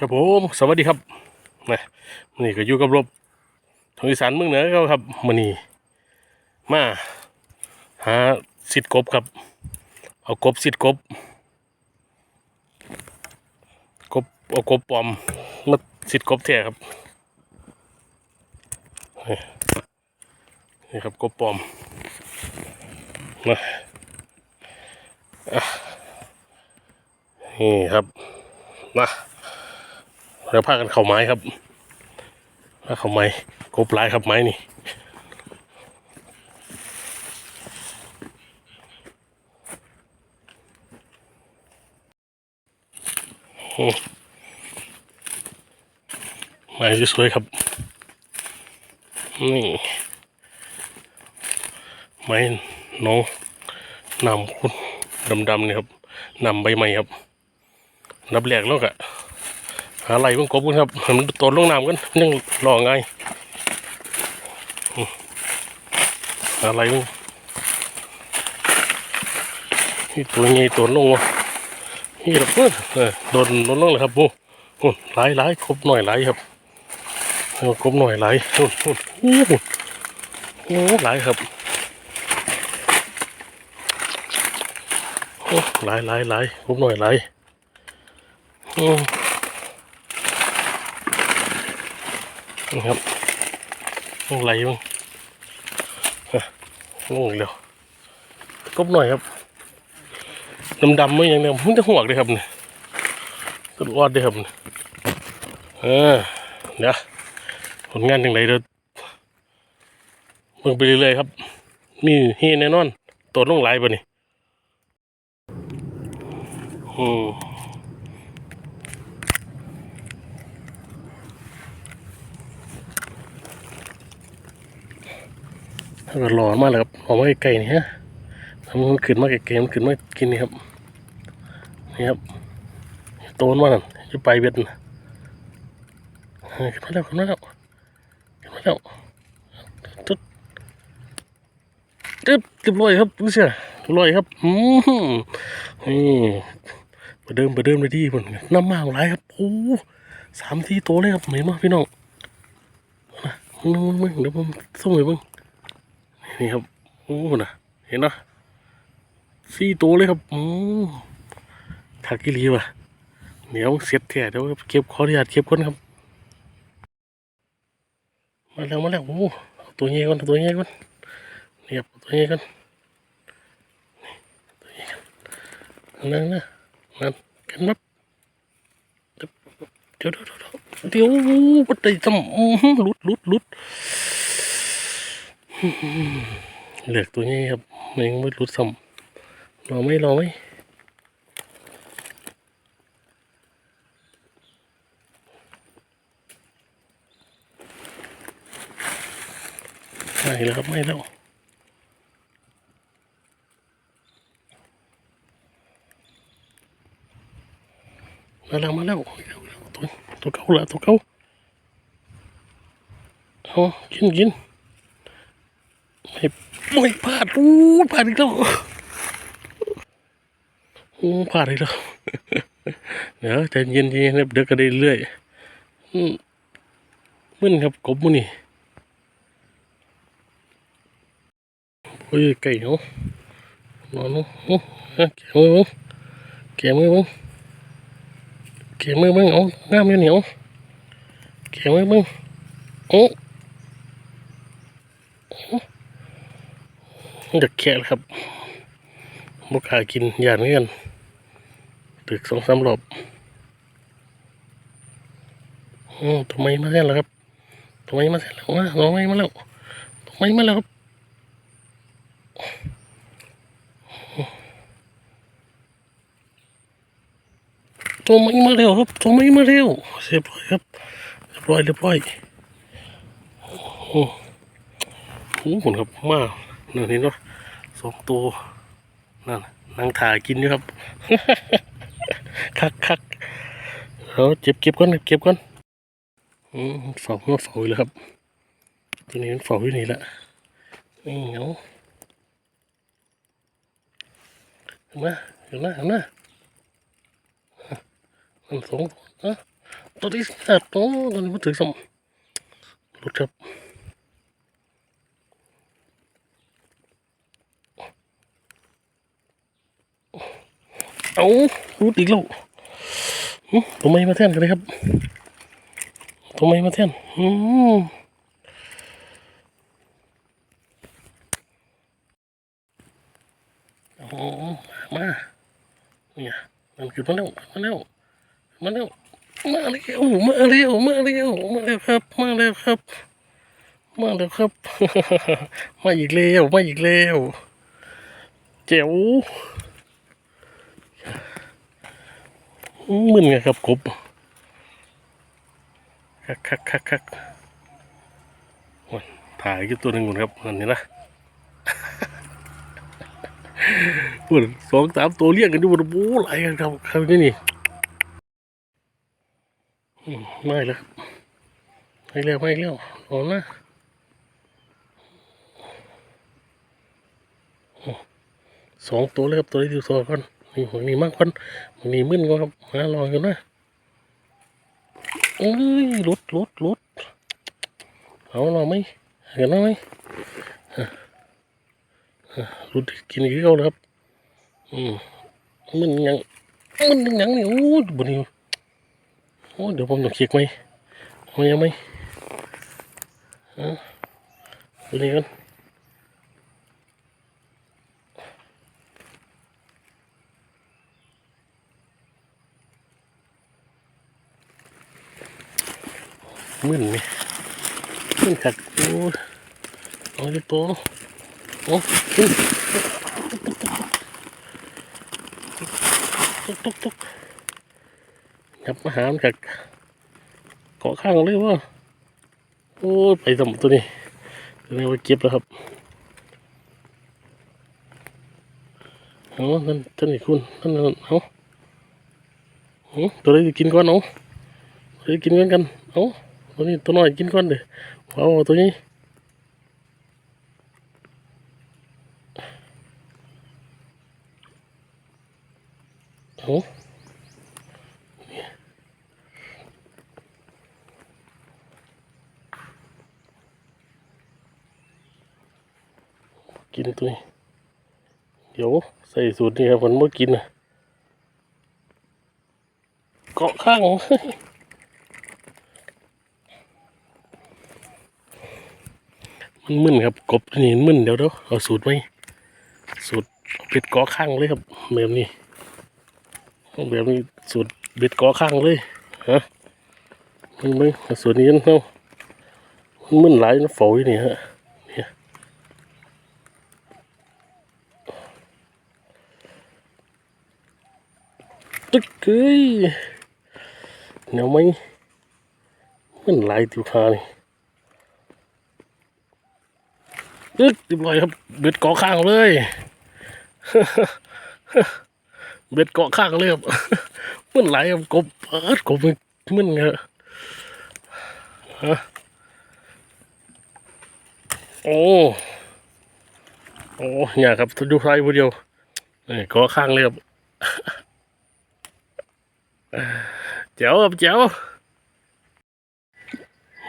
ครับผมสวัสดีครับนะมันนี่ก็อยู่กับรบทางอีสานเมืองเหนือเขาครับมันนี่มาหาสิทธิ์กบครับ เอากบสิทธิ์กบกบเอากบปลอมมาสิทธิ์กบแท้ครับนี่ครับกบปลอมนะอะนี่ครับนะ แล้วพากันเข้าไม้ครับพาเข้าไม้กบลายครับไม้นี่โอ้ไม้สวยครับนี่ไม้น้องนำคุณดำๆนี่ครับนำใบไม้ครับนับแรกแล้วกะ หาไหลมันกบกันครับมันตนลงน้ำกันยังรอไงอืมหาไหลมันนี่ตัวใหญ่ตัวลงวะนี่แบบเออเออโดนโดนลงเลยครับโอ้โหหลายหลายครบหน่อยหลายครับครบหน่อยหลายโอ้โหโอ้โอ้โหหลายครับโอ้หลายหลายหลายครบหน่อยหลายอืม นี่ครับลงไหลมั้งอะลงอีกแล้วกบหน่อยครับดำดำไม่ยังเนี่ยมันจะหวกเลยครับเนี่ยสุดออดเลยครับเนี่ยเออเดี๋ยวผลงานอย่างไรเดี๋ยวเบิ่งไปเรื่อยๆครับ มีเฮแน่นอนตัวลงไหลป่ะนี่อืม ถ้าเกิดหล่อมากเลยครับหลอมากไกลๆนี่ฮะทำมันขึ้นมาไกลๆมันขึ้นมากินนี่ครับนี่ครับโตนมานั่นจะไปเบ็ดนะขึ้นมาแล้วขึ้นมาแล้วขึ้นมาแล้วตึ๊ดตึ๊บเรียบร้อยครับดูสิเรียบร้อยครับอืมนี่ประเดิมประเดิมเลยดีมันน้ำมาหลายครับโอ้สามที่โตเลยครับเห็นไหมพี่น้องนะมึงมึงเดี๋ยวผมส่งให้มึง นี่ครับโอ้นะเห็นเนาะสี่ตัวเลยครับอืมถักกิลีว่ะเดี๋ยวเสร็จแท้เดี๋ยวเก็บขออนุญาตเก็บก่อนครับ มาแล้วมาแล้วโอ้ตัวใหญ่ก่อนตัวใหญ่ก่อนนี่ครับเอาตัวใหญ่ก่อนนี่ตัวใหญ่ก่อนนั่นนะนั่นกันนับเดี๋ยวเดี๋ยวเดี๋ยวเดี๋ยวปัดใจทำหลุดหลุดหลุด เหลือกตัวนี้ครับมันยังไม่รุดซ้ำรอไม่รอไหมไม่แล้วครับไม่แล้วมาแล้วมาแล้วตัวตัวเก่าละตัวเก่าเอากินกิน ไม่ไม่พลาดอู้พลาดอีกแล้วอู้พลาดอีกแล้วเดี๋ยวใจเย็นๆนะเดี๋ยวก็ได้เรื่อยมึนครับกบมันนี่โอ้ยไก่เนาะนอนเนาะโอ้แกมือมึงแกมือมึงแกมือมึงเอาน้ำอยู่เหนียวแกมือมึงโอ้ มันจะแค่ครับบกล้ากินยานเหมือนกันตึกสองสามรอบอืมทำไมมาแล้วล่ะครับทำไมมาแล้ววะทำไมมาแล้วทำไมมาแล้วครับตัวไม่มาเร็วครับตัวไม่มาเร็วเรียบร้อยครับเรียบร้อยเรียบร้อยโอ้โหโอ้โหครับมา นั่เห็นเนาะสองตัวนั่นนั่งถ่ายกินอยู่ครับ คักคักเราเก็บเก็บก่อนเก็บก่อนอืมเฝ้ามาเฝ้าอยแล้วครับ ตัวนี้มันเฝ้าอยู่นี่แหละนี่เหนียวเห็นไหมเห็นไหมเห็นไหมมันสองตัวนะตัวนี้สัตว์ตัวนี้มาถือสมรถครับ เอารูดอีกแล้วตัวไม่มาแท่นกันเลยครับตัวไม่มาแท่นอืมโอ้มาเนี่ยมันคือมาแล้วมาแล้วมาแล้วมาแล้วมาแล้วมาแล้วมาแล้วครับมาแล้วครับมาแล้วครับ มาอีกแล้วมาอีกแล้วเจ๋ว มึนไงครับกบคักคักคักคักถ่ายกี่ตัวหนึ่งก่อนครับนั่นนี่นะพูดสองสามตัวเรียกกันดูบนบูไหลกันครับครับนี่นี่ไม่แล้วไม่แล้วไม่แล้วรอนะสองตัวเลยครับตัวนี้ดูตัวก่อน นี่หัวนี้มากกว่าหัวนี้มึนกว่าครับมารอยกันนะเอ้ยหลุดหลุดลุดเอาเราไหมเห็นไหมฮะรุดกินอีกแล้วครับอืมมันยังมันยังนี่โอ้บนนี้โอ้เดี๋ยวผมต้องเช็คไหมเอายังไหมอะดูนี่กัน มึนไหมมึนขัดโอ้ยเอาดิโตโอ้ยตุกตุกตุกยับมาหามนขัดเกาะข้างเลยว่าโอ้ยไปสมตัวนี้ตัวนี้ไปเก็บแล้วครับเอานั่นท่านนี่คุณท่านนั่นเอาเอตัวนี้จะกินก่อนเอาตัวนี้กินก่อนกันเอา ตัวนี้ตัวน้อยกินก่อนเด้อเอาตัวนี้เอากินตัวนี้เดี๋ยวใส่สูตรนี้ครับผมเมื่อกินนะเกาะข้าง มันมึนครับ กบนี้มึนเดี๋ยวเดี๋ยวเอาสูตรไหมสูตรเป็ดกาะข้างเลยครับแบบนี้แบบนี้สูตรเบ็ดกาะข้างเลยฮะมึงมึงสูตรนี้เนาะมันมึนหลายนะฝอยนี่ฮะเนี่ยตึกเอ้ยเหนียวไหมมันหลายติวทานี่ ดึกเรียบร้อยครับ เบ็ดเกาะข้างเลยเบ็ดเกาะข้างเลยครับมันไหลครับกบเอิดกบมันเงอะฮะโอ้โอ้เนี่ยครับดูไฟผู้เดียวนี่เกาะข้างเลยครับเจ๋วครับเจ๋ว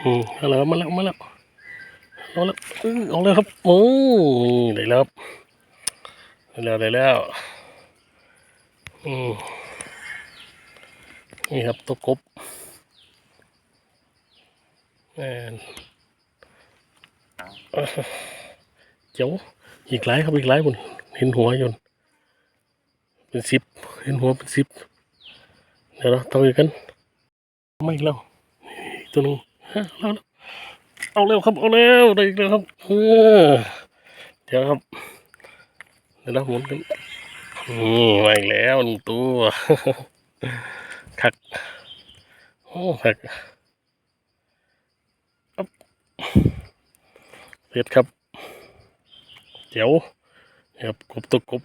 อืมมาแล้วมาแล้วมาแล้ว เอาแล้วเอาแล้วครับโอ้ได้แล้วครับได้แล้วได้แล้วอืมนี่ครับตัวกบแม่นอ่เจ้าอีกหลายครับอีกหลายคนเห็นหัวอยนเป็นสิบเห็นหัวเป็นสิบเดี๋ยวเราต่ออีกกันไม่แล้วตัวนึงฮะแล้ว เอาเร็วครับ เอาเร็วได้อีกแล้วครับเออเดี๋ยวครับ เดี๋ยวเราหมุนกันนี่มาอีกแล้วหนึ่งตัวคักโอ้คักอ๊บเสร็จครับเดี๋ยวครับกบตัวกบ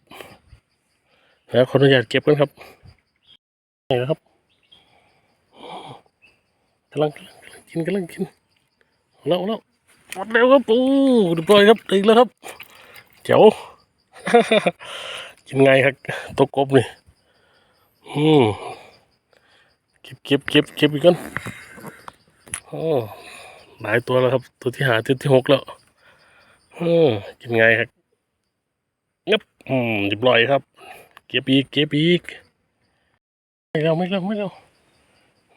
แล้วขออนุญาตเก็บกันครับนี่นะครับกำลังกำลังกินกำลังกิน แล้วแล้วหมดแล้วครับปูเรียบร้อยครับอีกแล้วครับเจ๋วกินไงครับตัวกบนี่อืมเก็บเก็บเก็บเก็บอีกก่อนโอ้หลายตัวแล้วครับ ตัวที่หาตัวที่หกแล้วอืมกินไงครับงับอืมเรียบร้อยครับ เก็บอีกเก็บอีกไม่แล้วไม่แล้วไม่แล้ว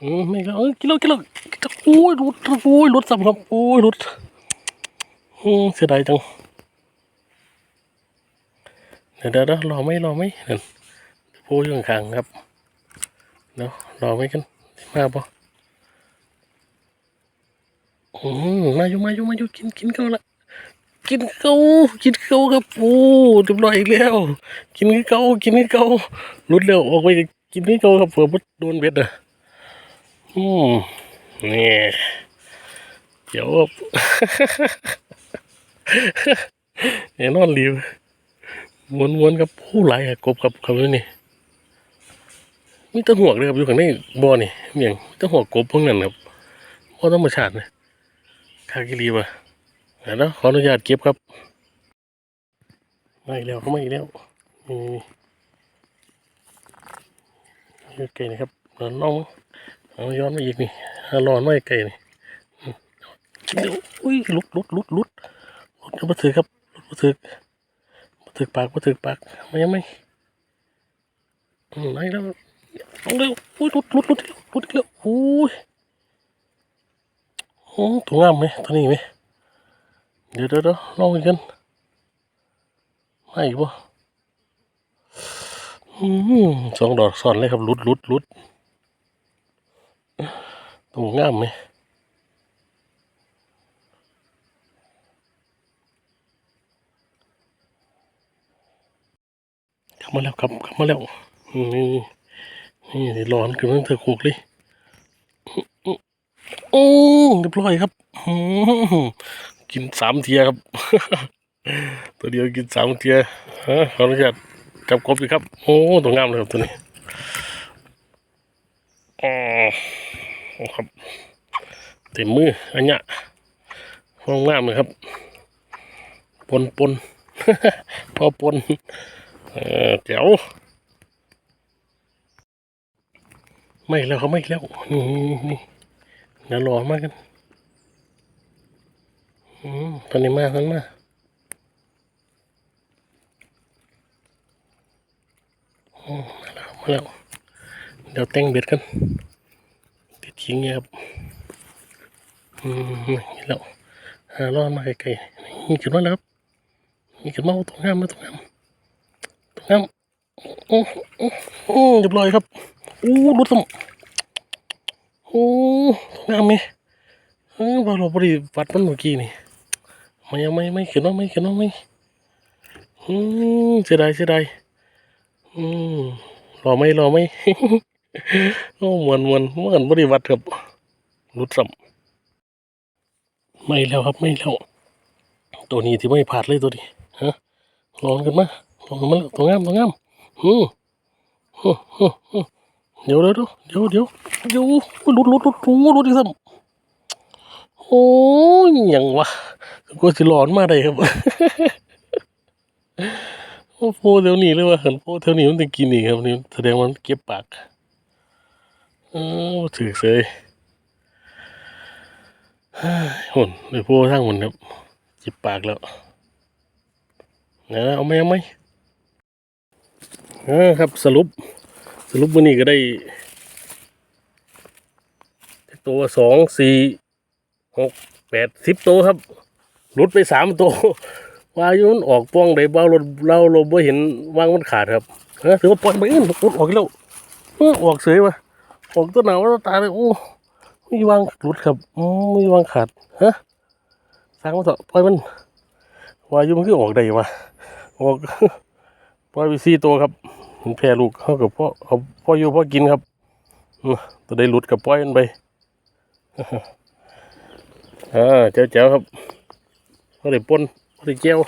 อืมไม่แล้วเออกินแล้วกินแล้วกินแล้วโอ้ยหลุดโอ้ยหลุดซ้ำครับโอ้ยหลุดเสียดายจังเดี๋ยวเดี๋ยวรอไหมรอไมนั่นโอ้ยอยู่ข้างครับเดี๋ยวรอไหมกันมาปะอืมมาอยู่มาอยู่มาอยู่กินกินเขาละกินเขากินเขาครับโอ้เรียบร้อยอีกแล้ว กินเขากินเขาหลุดแล้วออกไปกินเขาครับเผื่อว่าโดนเบ็ดอะอืม นี่เดี๋ยวครับแน่นอนรีววนๆครับผู้ไหลกบกับคำนี้นี่มีตะหัวเลยครับอยู่ข้างในบ่อนี่เมียงมีตะหัวกบพวกนั้นครับบ่อธรรมชาตินะคากิรีวะเดี๋ยวขออนุญาตเก็บครับมาอีกแล้วเขามาอีกแล้วนี่ไก่นี่ครับนอนน้อง เอาย้อนมาอีกนี่เอาร้อนมาไก่นี่อืมเดี๋ยวอุ้ยลุดลุดลุดลุดลุดก็มาถือครับลุดมาถือมาถือปากมาถือปากมายังไม่อืมมาอีกแล้วเอาเร็วอุ้ยลุดลุดลุดลุดอีกแล้วอุ้ยโอ้ตัวงามไหมตัวนี้ไหมเดี๋ยวเดี๋ยวเดี๋ยวลองอีกกันไม่อีกบ่อืมสองดอกซ้อนเลยครับหลุดหลุดหลุด ตรงงามไหมกลับมาแล้วครับกลับมาแล้ว นี่นี่ร้อนขึ้นมาเธอคุกเลยโอ้เรียบร้อยครับกินสามเทียครับ ตัวเดียวกินสามเทียฮะขออนุญาตจับกบอีครับ โอ้ตัวงามเลยครับตัวนี้ อ๋อครับ เต็มมืออันเนี้ยห้องงามเลยครับ ปนปนพอปนเออเจ๋วไม่แล้วเขาไม่แล้วนี่นี่เดี๋ยวรอมากกันอืมตอนนี้มาตอนมาอืมมาแล้วมาแล้ว เดี๋ยวแต่งเบ็ดกันติดทิ้งเงี้ยครับอืมนี่แล้วหาร้อมาไกลๆนี่ขึ้นมาแล้วครับนี่ขึ้นมาตรงงามมาตรงงามตรงงามโอ้โอ้โอ้เรียบร้อยครับโอ้รถสมโอ้ตรงงามไหมเออว่าเราบริวัดมันเมื่อกี้นี่ไม่ยังไม่ไม่ขียนว่าไม่ขียนว่าไม่อืมเสียดายเสียดายอืมรอไม่รอไม่ โอ้มวนมวนเมื่อนบริวัติครับรุดซ้ำไม่แล้วครับไม่แล้ว ตัวนี้ที่ไม่ผ่านเลยตัวนี้ฮะลองกันมาลองกันมาตัวงามตัวงามอืมฮึเดี๋ยวเดี๋ยวเดี๋ยวเดี๋ยวเดี๋ยวรุดรุดรุดรุดรุดอีกซ้ำโอ้ยยังวะก็สิร้อนมาได้ครับโอ้โหเดี๋ยวนี้เลยว่าเห็นโอ้เท่านี้มันจะกินอีกครับนี่แสดงว่ามันเก็บปาก เออถือเสยเฮ้ยหุ่นเลยพูดทั้งหุ่นครับเก็บปากแล้วนะเอาไหมเอาไหมเออครับสรุป สรุปวันนี้ก็ได้ ตัวสองสี่หกแปดสิบตัวครับหลุดไปสามตัววาอยุนออกป้องได้บ้ารถเราเราบ่เห็นวางมันขาดครับเออถือว่าปล่อยไปอื่นหลุดออกอีกแล้วเออออกเสยวะ ออกตัวหนาวตัวตาเลยโอ้มีวางหลุดครับอืมมีวางขาดฮะสร้างมาเถอะปล่อยมันวาอยุมันคือออกได้วะออกปล่อยไปสี่ตัวครับมันแพร่ลูกเขากับพ่อเขาพ่ออยู่พ่อกินครับตัวได้หลุดกับปล่อยมันไปอ่าเจ้าเจ้าครับพอได้ปนพอได้เจียว